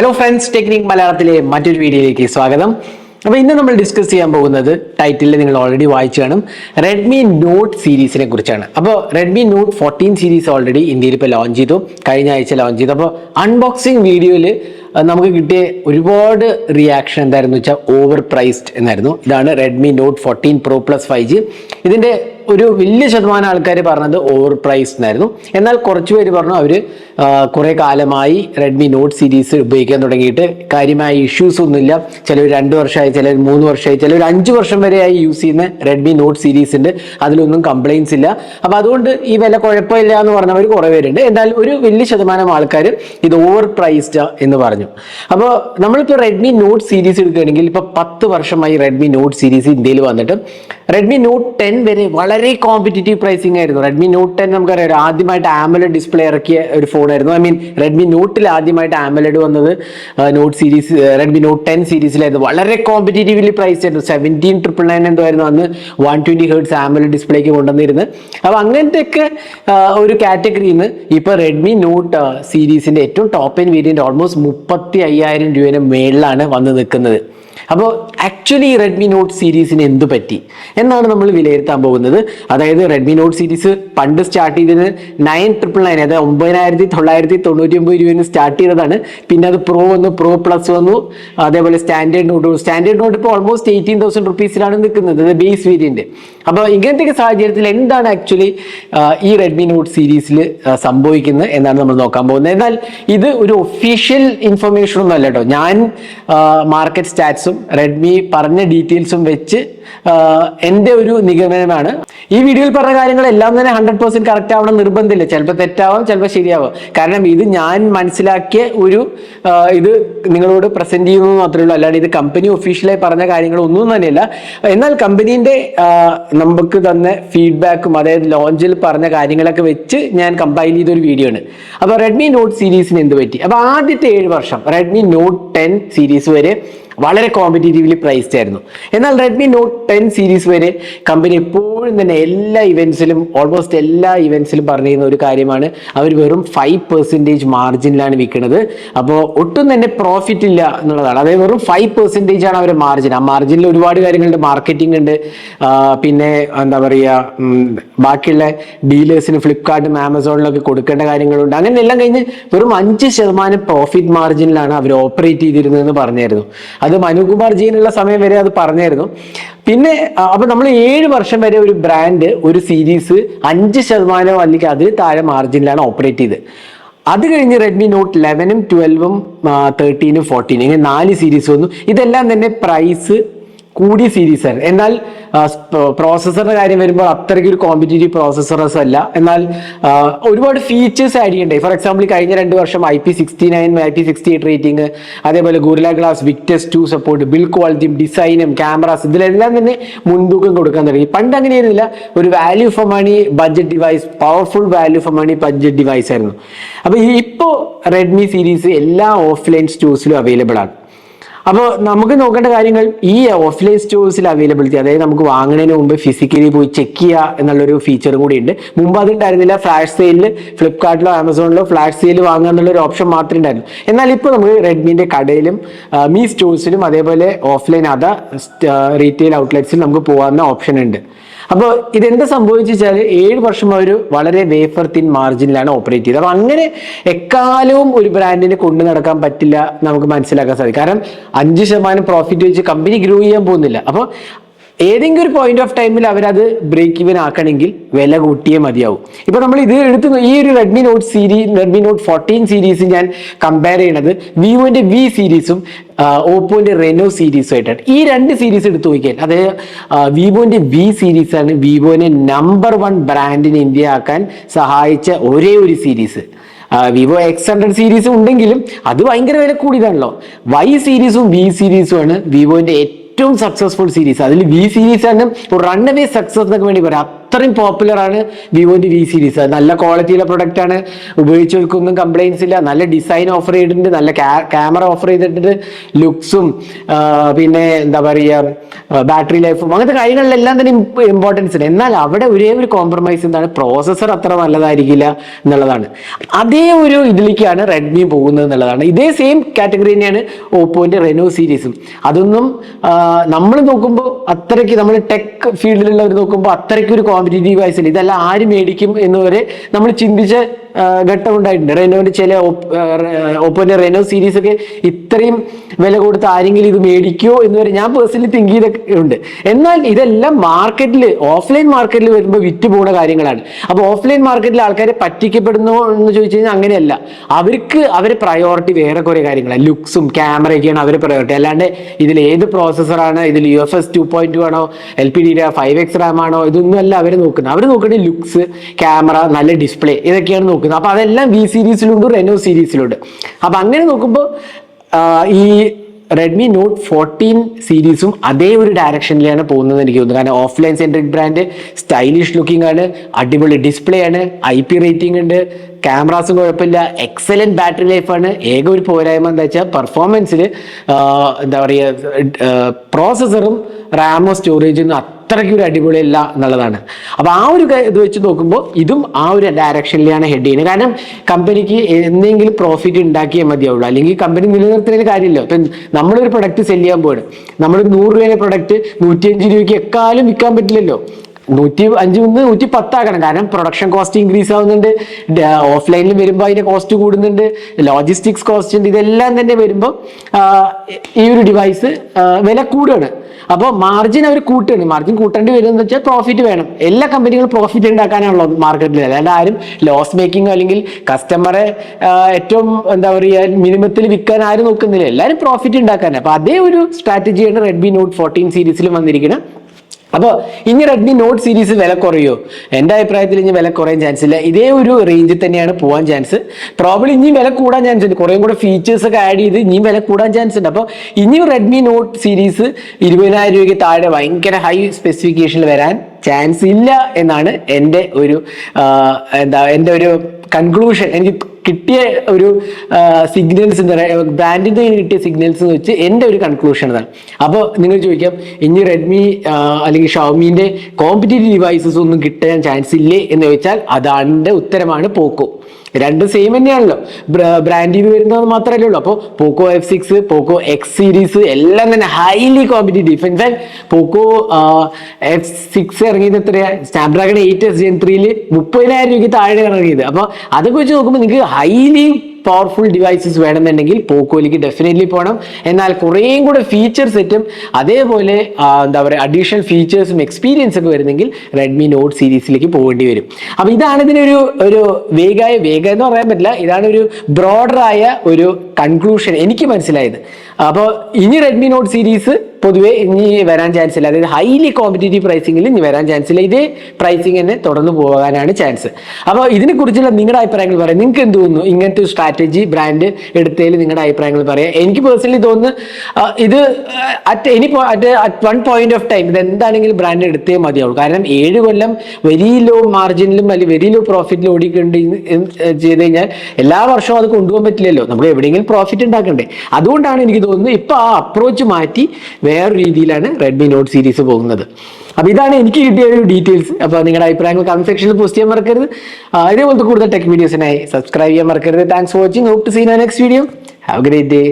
Hello friends technique മലയാളത്തിലെ മറ്റൊരു വീഡിയോയിലേക്ക് സ്വാഗതം. അപ്പോൾ ഇന്ന് നമ്മൾ ഡിസ്കസ് ചെയ്യാൻ പോകുന്നത് ടൈറ്റിലെ നിങ്ങൾ ഓൾറെഡി വായിച്ചു കാണും. റെഡ്മി നോട്ട് സീരീസിനെ കുറിച്ചാണ്. അപ്പോൾ Redmi note fourteen series already ഇന്ത്യയിൽ ഇപ്പോൾ ലോഞ്ച് ചെയ്തു. കഴിഞ്ഞ ആഴ്ച ലോഞ്ച് ചെയ്തു. അപ്പോൾ അൺബോക്സിംഗ് വീഡിയോയിൽ നമുക്ക് കിട്ടിയ ഒരുപാട് റിയാക്ഷൻ എന്തായിരുന്നു വെച്ചാൽ ഓവർ പ്രൈസ്ഡ് എന്നായിരുന്നു. ഇതാണ് Redmi note fourteen pro plus five G ഇതിന്റെ ഒരു വലിയ ശതമാനം ആൾക്കാർ പറഞ്ഞത് ഓവർ പ്രൈസ് എന്നായിരുന്നു. എന്നാൽ കുറച്ച് പേര് പറഞ്ഞു അവർ കുറേ കാലമായി റെഡ്മി നോട്ട് സീരീസ് ഉപയോഗിക്കാൻ തുടങ്ങിയിട്ട് കാര്യമായ ഇഷ്യൂസ് ഒന്നുമില്ല. ചിലർ രണ്ട് വർഷമായി ചിലർ മൂന്ന് വർഷമായി ചിലർ അഞ്ച് വർഷം വരെയായി യൂസ് ചെയ്യുന്ന റെഡ്മി നോട്ട് സീരീസ് ഉണ്ട്. അതിലൊന്നും കംപ്ലൈൻസ് ഇല്ല. അപ്പോൾ അതുകൊണ്ട് ഈ വില കുഴപ്പമില്ല എന്ന് പറഞ്ഞവർ കുറേ പേരുണ്ട്. എന്നാൽ ഒരു വലിയ ശതമാനം ആൾക്കാർ ഇത് ഓവർ പ്രൈസ്ഡ് എന്ന് പറഞ്ഞു. അപ്പോൾ നമ്മളിപ്പോൾ റെഡ്മി നോട്ട് സീരീസ് എടുക്കുകയാണെങ്കിൽ ഇപ്പോൾ പത്ത് വർഷമായി റെഡ്മി നോട്ട് സീരീസ് ഇന്ത്യയിൽ വന്നിട്ട് റെഡ്മി നോട്ട് ടെൻ വരെ വളരെ കോമ്പറ്റീറ്റീവ് പ്രൈസിംഗ് ആയിരുന്നു. റെഡ്മി നോട്ട് ടെൻ നമുക്കറിയാം ആദ്യമായിട്ട് ആമലഡ് ഡിസ്പ്ലേ ഇറക്കിയ ഒരു ഫോണായിരുന്നു ഐ മീൻ റെഡ്മി നോട്ടിൽ ആദ്യമായിട്ട് ആമലഡ് വന്നത് note series Redmi note ten സീരീസിലായിരുന്നു വളരെ കോമ്പറ്റേറ്റീവ്ലി പ്രൈസ് ആയിരുന്നു. സെവന്റീൻ ട്രിപ്പിൾ നയൻ എന്തോ ആയിരുന്നു അന്ന് വൺ ട്വന്റി ഹേർട്സ് ആമലഡ് ഡിസ്പ്ലേക്ക് കൊണ്ടുവന്നിരുന്നത്. അപ്പോൾ അങ്ങനത്തെ ഒക്കെ ഒരു കാറ്റഗറിയിൽ നിന്ന് ഇപ്പോൾ റെഡ്മി നോട്ട് സീരീസിന്റെ ഏറ്റവും ടോപ്പ് എൻ വേരിയന്റ് ഓൾമോസ്റ്റ് മുപ്പത്തി അയ്യായിരം രൂപയുടെ മേളിലാണ് വന്ന് നിൽക്കുന്നത്. അപ്പോൾ ആക്ച്വലി റെഡ്മി നോട്ട് സീരീസിന് എന്ത് പറ്റി? എന്നാണ് നമ്മൾ വിലയിരുത്താൻ പോകുന്നത്. അതായത് റെഡ്മി നോട്ട് സീരീസ് പണ്ട് സ്റ്റാർട്ട് ചെയ്തത് നയൻ ട്രിപ്പിൾ നയൻ അതായത് ഒമ്പതിനായിരത്തി തൊള്ളായിരത്തി തൊണ്ണൂറ്റി ഒമ്പത് രൂപയിൽ സ്റ്റാർട്ട് ചെയ്തതാണ്. പിന്നെ അത് പ്രോ വന്നു പ്രോ പ്ലസ് വന്നു. അതേപോലെ സ്റ്റാൻഡേർഡ് നോട്ട് സ്റ്റാൻഡേർഡ് നോട്ട് ഇപ്പോൾ ഓൾമോസ്റ്റ് എയ്റ്റീൻ തൗസൻഡ് റുപ്പീസിലാണ് നിൽക്കുന്നത് ബേസ് വേരിയന്റ് അപ്പോൾ ഇങ്ങനത്തെ സാഹചര്യത്തിൽ എന്താണ് ആക്ച്വലി ഈ റെഡ്മി നോട്ട് സീരീസിൽ സംഭവിക്കുന്നത് എന്നാണ് നമ്മൾ നോക്കാൻ പോകുന്നത്. എന്നാൽ ഇത് ഒരു ഒഫീഷ്യൽ ഇൻഫർമേഷൻ ഒന്നും അല്ല കേട്ടോ. ഞാൻ മാർക്കറ്റ് സ്റ്റാറ്റ്സും റെഡ്മി പറഞ്ഞ ഡീറ്റെയിൽസും വെച്ച് എന്റെ ഒരു നിഗമനമാണ്. ഈ വീഡിയോയിൽ പറഞ്ഞ കാര്യങ്ങളെല്ലാം തന്നെ ഹൺഡ്രഡ് പെർസെന്റ് കറക്റ്റ് ആവണം നിർബന്ധമില്ല. ചിലപ്പോൾ തെറ്റാവാം ചിലപ്പോൾ ശരിയാവാം. കാരണം ഇത് ഞാൻ മനസ്സിലാക്കിയ ഒരു ഇത് നിങ്ങളോട് പ്രസന്റ് ചെയ്യുന്നത് മാത്രമേ ഉള്ളൂ. അല്ലാണ്ട് ഇത് കമ്പനി ഒഫീഷ്യലായി പറഞ്ഞ കാര്യങ്ങളൊന്നും തന്നെയല്ല. എന്നാൽ കമ്പനീന്റെ നമുക്ക് തന്ന ഫീഡ്ബാക്കും അതായത് ലോഞ്ചിൽ പറഞ്ഞ കാര്യങ്ങളൊക്കെ വെച്ച് ഞാൻ കമ്പൈൽ ചെയ്ത ഒരു വീഡിയോ ആണ് അപ്പോൾ റെഡ്മി നോട്ട് സീരീസിന് എന്ത് പറ്റി? അപ്പോൾ ആദ്യത്തെ ഏഴ് വർഷം റെഡ്മി നോട്ട് ടെൻ സീരീസ് വരെ വളരെ കോമ്പറ്റീറ്റീവ്ലി പ്രൈസ്ഡ് ആയിരുന്നു. എന്നാൽ റെഡ്മി നോട്ട് ടെൻ സീരീസ് വരെ കമ്പനി എപ്പോഴും തന്നെ എല്ലാ ഇവൻസിലും ഓൾമോസ്റ്റ് എല്ലാ ഇവൻസിലും പറഞ്ഞിരുന്ന ഒരു കാര്യമാണ്. അവർ വെറും ഫൈവ് പെർസെന്റേജ് മാർജിനിലാണ് വിൽക്കുന്നത്. അപ്പോൾ ഒട്ടും തന്നെ പ്രോഫിറ്റ് ഇല്ല എന്നുള്ളതാണ്. അതായത് വെറും ഫൈവ് പെർസെന്റേജ് ആണ് അവരുടെ മാർജിൻ ആ മാർജിനിൽ ഒരുപാട് കാര്യങ്ങളുണ്ട്. മാർക്കറ്റിംഗ് ഉണ്ട്. പിന്നെ എന്താ പറയുക ബാക്കിയുള്ള ഡീലേഴ്സിന് ഫ്ലിപ്കാർട്ടും ആമസോണിലൊക്കെ കൊടുക്കേണ്ട കാര്യങ്ങളുണ്ട്. അങ്ങനെ എല്ലാം കഴിഞ്ഞ് വെറും അഞ്ച് ശതമാനം പ്രോഫിറ്റ് മാർജിനിലാണ് അവർ ഓപ്പറേറ്റ് ചെയ്തിരുന്നതെന്ന് പറഞ്ഞായിരുന്നു. അത് മനുകുമാർ ജീനുള്ള സമയം വരെ അത് പറഞ്ഞായിരുന്നു. പിന്നെ അപ്പൊ നമ്മൾ ഏഴ് വർഷം വരെ ഒരു ബ്രാൻഡ് ഒരു സീരീസ് അഞ്ച് ശതമാനം അല്ലെങ്കിൽ അതിൽ താഴെ മാർജിനിലാണ് ഓപ്പറേറ്റ് ചെയ്ത്. അത് കഴിഞ്ഞ് റെഡ്മി നോട്ട് ലെവനും ട്വൽവും തേർട്ടീനും ഫോർട്ടീനും ഇങ്ങനെ നാല് സീരീസ് വന്നു. ഇതെല്ലാം തന്നെ പ്രൈസ് കൂടിയ സീരീസ് ആണ് എന്നാൽ പ്രോസസ്സറിന്റെ കാര്യം വരുമ്പോൾ അത്രയ്ക്ക് ഒരു കോമ്പറ്റേറ്റീവ് പ്രോസസ്സറസ് അല്ല. എന്നാൽ ഒരുപാട് ഫീച്ചേഴ്സ് ആഡ് ചെയ്യണ്ടേ? ഫോർ എക്സാമ്പിൾ കഴിഞ്ഞ രണ്ട് വർഷം I P sixty nine I P sixty eight rating അതേപോലെ Gorilla glass Victus two support build ക്വാളിറ്റിയും ഡിസൈനും ക്യാമറാസ് ഇതിലെല്ലാം തന്നെ മുൻതൂക്കം കൊടുക്കാൻ തുടങ്ങി. പണ്ട് അങ്ങനെയായിരുന്നില്ല ഒരു value for money budget device powerful value for money budget device ആയിരുന്നു. അപ്പോൾ ഇപ്പോ റെഡ്മി സീരീസ് എല്ലാ ഓഫ്ലൈൻ സ്റ്റോഴ്സിലും അവൈലബിൾ ആണ്. അപ്പോൾ നമുക്ക് നോക്കേണ്ട കാര്യങ്ങൾ ഈ ഓഫ്ലൈൻ സ്റ്റോഴ്സിൽ അവൈലബിലിറ്റി അതായത് നമുക്ക് വാങ്ങുന്നതിന് മുമ്പ് ഫിസിക്കലി പോയി ചെക്ക് ചെയ്യുക എന്നുള്ളൊരു ഫീച്ചർ കൂടി ഉണ്ട് മുമ്പ് അത് ഉണ്ടായിരുന്നില്ല. ഫ്ലാഷ് സെയിലിൽ ഫ്ലിപ്കാർട്ടിലോ ആമസോണിലോ ഫ്ലാഷ് സെയിൽ വാങ്ങുക എന്നുള്ളൊരു ഓപ്ഷൻ മാത്രമേ ഉണ്ടായിരുന്നു എന്നാൽ ഇപ്പോൾ നമുക്ക് റെഡ്മിന്റെ കടയിലും മീ സ്റ്റോഴ്സിലും അതേപോലെ ഓഫ്ലൈൻ അതാ റീറ്റെയിൽ ഔട്ട്ലെറ്റ്സിൽ നമുക്ക് പോകാവുന്ന ഓപ്ഷൻ ഉണ്ട്. അപ്പോൾ സംഭവിച്ചു വെച്ചാൽ ഏഴ് വർഷം അവർ വളരെ വേഫർ തിൻ മാർജിനിലാണ് ഓപ്പറേറ്റ് ചെയ്തത്. അപ്പോൾ അങ്ങനെ എക്കാലവും ഒരു ബ്രാൻഡിനെ കൊണ്ടു നടക്കാൻ പറ്റില്ല നമുക്ക് മനസ്സിലാക്കാൻ സാധിക്കും. കാരണം അഞ്ച് ശതമാനം പ്രോഫിറ്റ് വെച്ച് കമ്പനി ഗ്രോ ചെയ്യാൻ പോകുന്നില്ല. അപ്പോൾ ഏതെങ്കിലും ഒരു പോയിന്റ് ഓഫ് ടൈമിൽ അവരത് ബ്രേക്ക് ഇവൻ ആക്കണമെങ്കിൽ വില കൂട്ടിയേ മതിയാവും. ഇപ്പൊ നമ്മൾ ഇത് എടുത്ത് ഈ ഒരു Redmi note series Redmi note fourteen series ഞാൻ കമ്പയർ ചെയ്യണത് വിവോന്റെ വി സീരീസും ഓപ്പോന്റെ റെനോ സീരീസും ആയിട്ടാണ്. ഈ രണ്ട് സീരീസ് എടുത്ത് നോക്കിയാൽ അതായത് വിവോന്റെ വി സീരീസ് ആണ് വിവോനെ നമ്പർ വൺ ബ്രാൻഡിന് ഇന്ത്യ ആക്കാൻ സഹായിച്ച ഒരേ ഒരു series Vivo X hundred series ഉണ്ടെങ്കിലും അത് ഭയങ്കര വില കൂടിയതാണല്ലോ. വൈ സീരീസും വി സീരീസും ആണ് വിവോന്റെ ഏറ്റവും സക്സസ്ഫുൾ സീരീസ് അതിൽ വി സീരീസ് ആണ്. റൺ അവേ സക്സസ് എന്നൊക്കെ വേണ്ടി പറയാം. അത്രയും പോപ്പുലറാണ് വിവോന്റെ വി സീരീസ് നല്ല ക്വാളിറ്റിയിലെ പ്രൊഡക്റ്റ് ആണ്. ഉപയോഗിച്ചവർക്കൊന്നും കംപ്ലയിൻസ് ഇല്ല. നല്ല ഡിസൈൻ ഓഫർ ചെയ്തിട്ടുണ്ട്. നല്ല ക്യാമറ ഓഫർ ചെയ്തിട്ടുണ്ട്. ലുക്സും പിന്നെ എന്താ പറയുക ബാറ്ററി ലൈഫും അങ്ങനത്തെ കാര്യങ്ങളിലെല്ലാം തന്നെ ഇമ്പോർട്ടൻസ് ഉണ്ട്. എന്നാൽ അവിടെ ഒരേ ഒരു കോംപ്രമൈസ് എന്താണ്? പ്രോസസ്സർ അത്ര നല്ലതായിരിക്കില്ല എന്നുള്ളതാണ്. അതേ ഒരു ഇതിലേക്കാണ് റെഡ്മി പോകുന്നത് എന്നുള്ളതാണ്. ഇതേ സെയിം കാറ്റഗറി തന്നെയാണ് ഓപ്പോന്റെ റെനോ സീരീസും അതൊന്നും നമ്മൾ നോക്കുമ്പോൾ അത്രയ്ക്ക് നമ്മൾ ടെക് ഫീൽഡിലുള്ളവർ നോക്കുമ്പോൾ അത്രയ്ക്ക് ഒരു കോമ്പറ്റീറ്റീവ് വയസ്സിൽ ഇതെല്ലാം ആര് മേടിക്കും എന്ന് വരെ നമ്മൾ ചിന്തിച്ച ഘട്ടം ഉണ്ടായിട്ടുണ്ട് റെനോന്റെ ചില ഓപ്പോന്റെ റെനോ സീരീസ് ഒക്കെ ഇത്രയും വില കൊടുത്ത് ആരെങ്കിലും ഇത് മേടിക്കുമോ എന്ന് വരെ ഞാൻ പേഴ്സണലി തിങ്ക് ചെയ്തൊക്കെ ഉണ്ട്. എന്നാൽ ഇതെല്ലാം മാർക്കറ്റിൽ ഓഫ്ലൈൻ മാർക്കറ്റിൽ വരുമ്പോൾ വിറ്റ് പോകുന്ന കാര്യങ്ങളാണ്. അപ്പോൾ ഓഫ്ലൈൻ മാർക്കറ്റിൽ ആൾക്കാരെ പറ്റിക്കപ്പെടുന്നു എന്ന് ചോദിച്ചു കഴിഞ്ഞാൽ അങ്ങനെയല്ല. അവർക്ക് അവരെ പ്രയോറിറ്റി വേറെ കുറെ കാര്യങ്ങളാണ്. ലുക്സും ക്യാമറയൊക്കെയാണ് അവരെ പ്രയോറിറ്റി അല്ലാണ്ട് ഇതിൽ ഏത് പ്രോസസ്സറാണ് ഇതിൽ U F S two point two ആണോ? L P D five X RAM ആണോ? ഇതൊന്നും അല്ല അവർ നോക്കുന്നത്. അവർ നോക്കുന്നത് ലുക്സ് ക്യാമറ നല്ല ഡിസ്പ്ലേ ഇതൊക്കെയാണ് നോക്കുന്നത്. അപ്പൊ അതെല്ലാം വി സീരീസിലുണ്ട് റെനോ സീരീസിലുണ്ട് അപ്പോൾ അങ്ങനെ നോക്കുമ്പോൾ ഈ റെഡ്മി നോട്ട് ഫോർട്ടീൻ സീരീസും അതേ ഒരു ഡയറക്ഷനിലാണ് പോകുന്നത് എനിക്ക് തോന്നുന്നു. കാരണം offline centric brand stylish looking ആണ് അടിപൊളി ഡിസ്പ്ലേ ആണ് ഐ പി റേറ്റിംഗ് ഉണ്ട് ക്യാമറാസും കുഴപ്പമില്ല. എക്സലന്റ് ബാറ്ററി ലൈഫാണ് ഏക ഒരു പോരായ്മ എന്താ വെച്ചാൽ പെർഫോമൻസിൽ എന്താ പറയുക പ്രോസസ്സറും റാമോ സ്റ്റോറേജൊന്നും അത്രയ്ക്ക് ഒരു അടിപൊളിയല്ല എന്നുള്ളതാണ്. അപ്പോൾ ആ ഒരു ഇത് വെച്ച് നോക്കുമ്പോൾ ഇതും ആ ഒരു ഡയറക്ഷനിലാണ് ഹെഡ് ചെയ്യുന്നത്. കാരണം കമ്പനിക്ക് എന്തെങ്കിലും പ്രോഫിറ്റ് ഉണ്ടാക്കിയേ മതിയാവുള്ളൂ. അല്ലെങ്കിൽ കമ്പനി നിലനിർത്തുന്നതിന് കാര്യമില്ല. ഇപ്പം നമ്മളൊരു പ്രൊഡക്റ്റ് സെൽ ചെയ്യാൻ പോവാണ്. നമ്മൾ നൂറ് രൂപയുടെ പ്രൊഡക്റ്റ് നൂറ്റിയഞ്ച് രൂപയ്ക്ക് എക്കാലും വിൽക്കാൻ പറ്റില്ലല്ലോ. നൂറ്റി അഞ്ച് നിന്ന് നൂറ്റി പത്താക്കണം കാരണം പ്രൊഡക്ഷൻ കോസ്റ്റ് ഇൻക്രീസ് ആവുന്നുണ്ട്. ഓഫ്ലൈനിൽ വരുമ്പോൾ അതിന്റെ കോസ്റ്റ് കൂടുന്നുണ്ട്. ലോജിസ്റ്റിക്സ് കോസ്റ്റ് ഉണ്ട്. ഇതെല്ലാം തന്നെ വരുമ്പോൾ ഈ ഒരു ഡിവൈസ് വില കൂടുകയാണ് അപ്പോൾ മാർജിൻ അവർ കൂട്ടുകയാണ് മാർജിൻ കൂട്ടേണ്ടി വരും എന്ന് വെച്ചാൽ പ്രോഫിറ്റ് വേണം. എല്ലാ കമ്പനികളും പ്രോഫിറ്റ് ഉണ്ടാക്കാനാണല്ലോ മാർക്കറ്റിൽ അല്ലാണ്ട് ആരും ലോസ് മേക്കിംഗോ അല്ലെങ്കിൽ കസ്റ്റമറെ ഏറ്റവും എന്താ പറയുക മിനിമത്തിൽ വിൽക്കാൻ ആരും നോക്കുന്നില്ല. എല്ലാവരും പ്രോഫിറ്റ് ഉണ്ടാക്കാനാണ് അപ്പോൾ അതേ ഒരു സ്ട്രാറ്റജിയാണ് റെഡ്മി നോട്ട് ഫോർട്ടീൻ സീരീസിലും വന്നിരിക്കുന്നത് അപ്പോൾ ഇനി റെഡ്മി നോട്ട് സീരീസ് വില കുറയോ? എന്റെ അഭിപ്രായത്തിൽ ഇനി വില കുറയാൻ ചാൻസ് ഇല്ല. ഇതേ ഒരു റേഞ്ചിൽ തന്നെയാണ് പോകാൻ ചാൻസ് പ്രോബ്ലം ഇനിയും വില കൂടാൻ ചാൻസ് ഉണ്ട്. കുറേയും കൂടെ ഫീച്ചേഴ്സ് ഒക്കെ ആഡ് ചെയ്ത് ഇനിയും വില കൂടാൻ ചാൻസ് ഉണ്ട്. അപ്പോൾ ഇനിയും റെഡ്മി നോട്ട് സീരീസ് ഇരുപതിനായിരം രൂപയ്ക്ക് താഴെ ഭയങ്കര ഹൈ സ്പെസിഫിക്കേഷനിൽ വരാൻ ചാൻസ് ഇല്ല എന്നാണ് എന്റെ ഒരു എന്താ എന്റെ ഒരു കൺക്ലൂഷൻ എനിക്ക് കിട്ടിയ ഒരു സിഗ്നൽസ് എന്താ പറയുക ബ്രാൻഡിന്റെ കിട്ടിയ സിഗ്നൽസ് എന്ന് വെച്ച് എന്റെ ഒരു കൺക്ലൂഷൻ അതാണ്. അപ്പോൾ നിങ്ങൾ ചോദിക്കാം ഇനി റെഡ്മി അല്ലെങ്കിൽ ഷോമിന്റെ കോമ്പറ്റേറ്റീവ് ഡിവൈസസ് ഒന്നും കിട്ടാൻ ചാൻസ് ഇല്ലേ എന്ന് ചോദിച്ചാൽ അതാണ്ട് ഉത്തരമാണ് പോക്കോ. രണ്ടും സെയിം തന്നെയാണല്ലോ. ബ്രാൻഡ് ചെയ്ത് വരുന്നത് മാത്രമല്ലേ ഉള്ളൂ. അപ്പോൾ Poco F six Poco X series എല്ലാം തന്നെ highly competitive in fact Poco F six ഇറങ്ങിയത് എത്രയാ? സ്നാപ്ഡ്രാഗൺ എയ്റ്റ് എസ് ജെൻ ത്രീയിൽ മുപ്പതിനായിരം രൂപയ്ക്ക് താഴെ ഇറങ്ങിയത്. അപ്പോൾ അതൊക്കെ വെച്ച് നോക്കുമ്പോൾ നിങ്ങൾക്ക് ഹൈലി പവർഫുൾ ഡിവൈസസ് വേണമെന്നുണ്ടെങ്കിൽ പോക്കോയിലേക്ക് ഡെഫിനറ്റ്ലി പോകണം എന്നാൽ കുറേയും കൂടെ ഫീച്ചർ സെറ്റും അതേപോലെ എന്താ പറയുക അഡീഷണൽ ഫീച്ചേഴ്സും എക്സ്പീരിയൻസ് ഒക്കെ വരുന്നെങ്കിൽ റെഡ്മി നോട്ട് സീരീസിലേക്ക് പോകേണ്ടി വരും. അപ്പോൾ ഇതാണ് ഇതിനൊരു ഒരു വേഗമായ വേഗം എന്ന് പറയാൻ പറ്റില്ല. ഇതാണ് ഒരു ബ്രോഡറായ ഒരു കൺക്ലൂഷൻ എനിക്ക് മനസ്സിലായത്. അപ്പോൾ ഇനി റെഡ്മി നോട്ട് സീരീസ് പൊതുവേ ഇനി വരാൻ ചാൻസ് ഇല്ല. അതായത് ഹൈലി കോമ്പറ്റേറ്റീവ് പ്രൈസിംഗിൽ ഇനി വരാൻ ചാൻസ് ഇല്ല. ഇതേ പ്രൈസിംഗ് തന്നെ തുടർന്ന് പോകാനാണ് ചാൻസ് അപ്പോൾ ഇതിനെക്കുറിച്ചുള്ള നിങ്ങളുടെ അഭിപ്രായങ്ങൾ പറയാം. നിങ്ങൾക്ക് എന്ത് തോന്നുന്നു? ഇങ്ങനത്തെ ഒരു സ്ട്രാറ്റജി ബ്രാൻഡ് എടുത്തതിൽ നിങ്ങളുടെ അഭിപ്രായങ്ങൾ പറയാം. എനിക്ക് പേഴ്സണലി തോന്നുന്നു ഇത് at any at at one point of time ഇത് എന്താണെങ്കിലും ബ്രാൻഡ് എടുത്തേ മതിയാവുള്ളൂ. കാരണം ഏഴ് കൊല്ലം വെരി ലോ മാർജിനിലും അല്ലെങ്കിൽ വെരി ലോ പ്രോഫിറ്റിലും ഓടിക്കൊണ്ട് ചെയ്ത് കഴിഞ്ഞാൽ എല്ലാ വർഷവും അത് കൊണ്ടുപോകാൻ പറ്റില്ലല്ലോ. നമ്മൾ എവിടെയെങ്കിലും പ്രോഫിറ്റ് ഉണ്ടാക്കണ്ടേ. അതുകൊണ്ടാണ് എനിക്ക് തോന്നുന്നത് ഇപ്പൊ ആ അപ്രോച്ച് മാറ്റി വേറെ രീതിയിലാണ് റെഡ്മി നോട്ട് സീരീസ് പോകുന്നത്. അപ്പൊ ഇതാണ് എനിക്ക് കിട്ടിയ ഒരു ഡീറ്റെയിൽസ് അപ്പോൾ നിങ്ങളുടെ അഭിപ്രായങ്ങൾ കമന്റ് സെക്ഷനിൽ പോസ്റ്റ് ചെയ്യാൻ മറക്കരുത്. ഇതേപോലത്തെ കൂടുതൽ ടെക് വീഡിയോസിനായി സബ്സ്ക്രൈബ് ചെയ്യാൻ മറക്കരുത്. Thanks for watching hope to see next video have great day